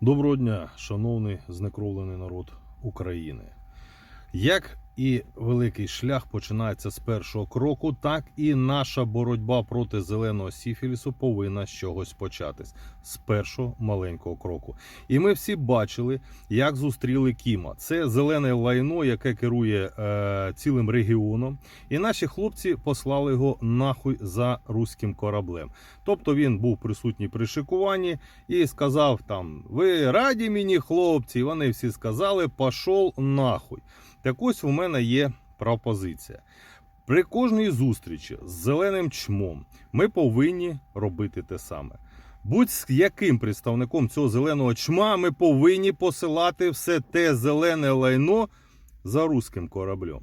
Доброго дня, шановний знекровлений народ України. Як і великий шлях починається з першого кроку, так і наша боротьба проти зеленого сіфілісу повинна з чогось початись з першого маленького кроку. І ми всі бачили, як зустріли Кіма. Це зелене лайно, яке керує е, цілим регіоном. І наші хлопці послали його нахуй за руським кораблем. Тобто він був присутній при шикуванні і сказав там: Ви раді мені, хлопці? І вони всі сказали, пошов нахуй. Так ось у мене є пропозиція. При кожній зустрічі з зеленим чмом ми повинні робити те саме. Будь з яким представником цього зеленого чма ми повинні посилати все те зелене лайно за руським кораблем.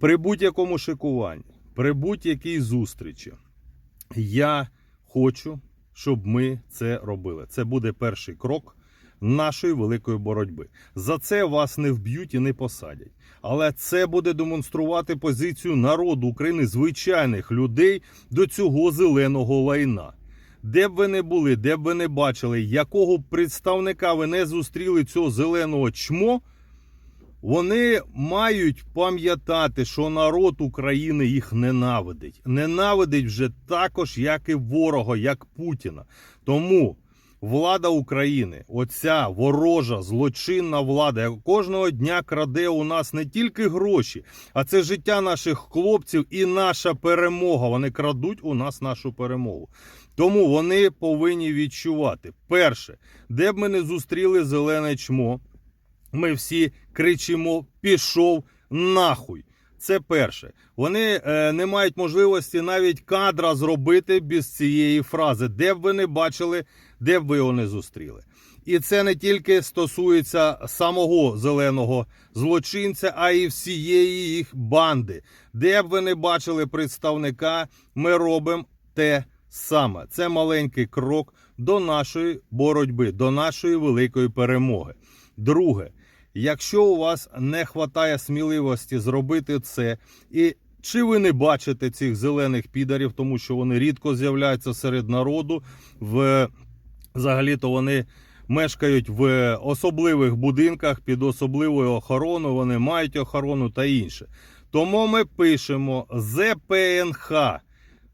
При будь-якому шикуванні, при будь-якій зустрічі. Я хочу, щоб ми це робили. Це буде перший крок нашої великої боротьби. За це вас не вб'ють і не посадять. Але це буде демонструвати позицію народу України, звичайних людей до цього зеленого лайна. Де б ви не були, де б ви не бачили, якого представника ви не зустріли цього зеленого чмо, вони мають пам'ятати, що народ України їх ненавидить. Ненавидить вже також, як і ворога, як Путіна. Тому влада України, оця ворожа, злочинна влада, яка кожного дня краде у нас не тільки гроші, а це життя наших хлопців і наша перемога. Вони крадуть у нас нашу перемогу. Тому вони повинні відчувати: перше, де б ми не зустріли зелене чмо, ми всі кричимо: пішов нахуй. Це перше. Вони е, не мають можливості навіть кадра зробити без цієї фрази, де б ви не бачили, де б ви його не зустріли. І це не тільки стосується самого зеленого злочинця, а й всієї їх банди. Де б ви не бачили представника, ми робимо те саме. Це маленький крок до нашої боротьби, до нашої великої перемоги. Друге, якщо у вас не вистачає сміливості зробити це, і чи ви не бачите цих зелених підарів, тому що вони рідко з'являються серед народу, взагалі-то вони. Мешкають в особливих будинках під особливою охороною, вони мають охорону та інше. Тому ми пишемо ЗПНХ.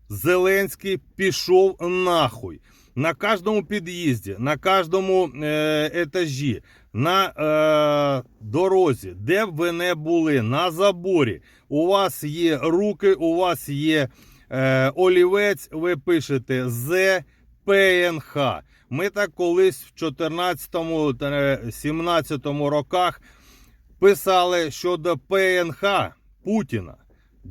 Зеленський пішов нахуй. На кожному під'їзді, на кожному е, етажі, на е, дорозі, де б ви не були, на заборі, у вас є руки, у вас є е, олівець, ви пишете ЗПНХ. Ми так колись в 14-17 роках писали щодо ПНХ Путіна.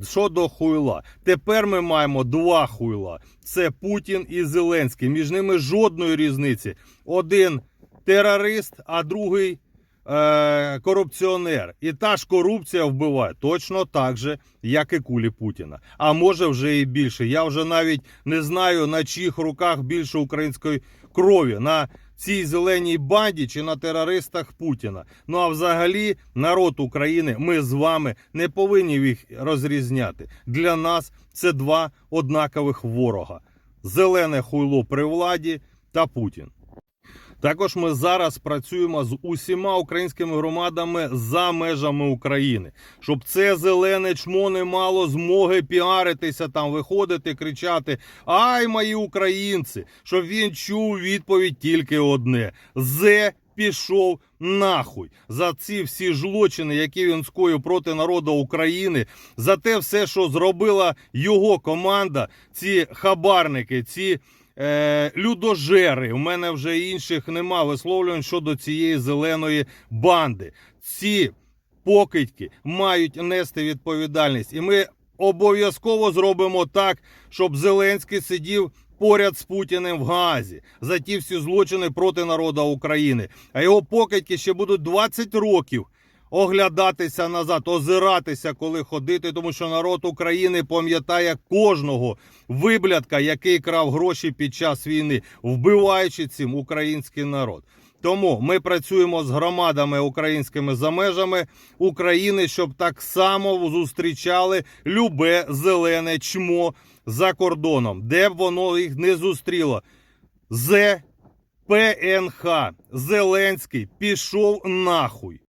Щодо хуйла, тепер ми маємо два хуйла: це Путін і Зеленський. Між ними жодної різниці. Один терорист, а другий е- корупціонер. І та ж корупція вбиває точно так же, як і кулі Путіна. А може вже і більше. Я вже навіть не знаю на чиїх руках більше української крові. на цій зеленій банді чи на терористах Путіна. Ну а взагалі, народ України, ми з вами не повинні їх розрізняти. Для нас це два однакових ворога: зелене хуйло при владі та Путін. Також ми зараз працюємо з усіма українськими громадами за межами України, щоб це зелене чмо не мало змоги піаритися там, виходити, кричати: Ай, мої українці! Щоб він чув відповідь тільки одне: Зе пішов нахуй за ці всі злочини, які він скоїв проти народу України, за те все, що зробила його команда, ці хабарники, ці. Е, людожери. У мене вже інших нема висловлювань щодо цієї зеленої банди. Ці покидьки мають нести відповідальність, і ми обов'язково зробимо так, щоб Зеленський сидів. Поряд з Путіним в Газі за ті всі злочини проти народу України. А його покидьки ще будуть 20 років оглядатися назад, озиратися, коли ходити, тому що народ України пам'ятає кожного виблядка, який крав гроші під час війни, вбиваючи цим український народ. Тому ми працюємо з громадами українськими за межами України, щоб так само зустрічали любе зелене чмо за кордоном, де б воно їх не зустріло. Зе ПНХ Зеленський пішов нахуй.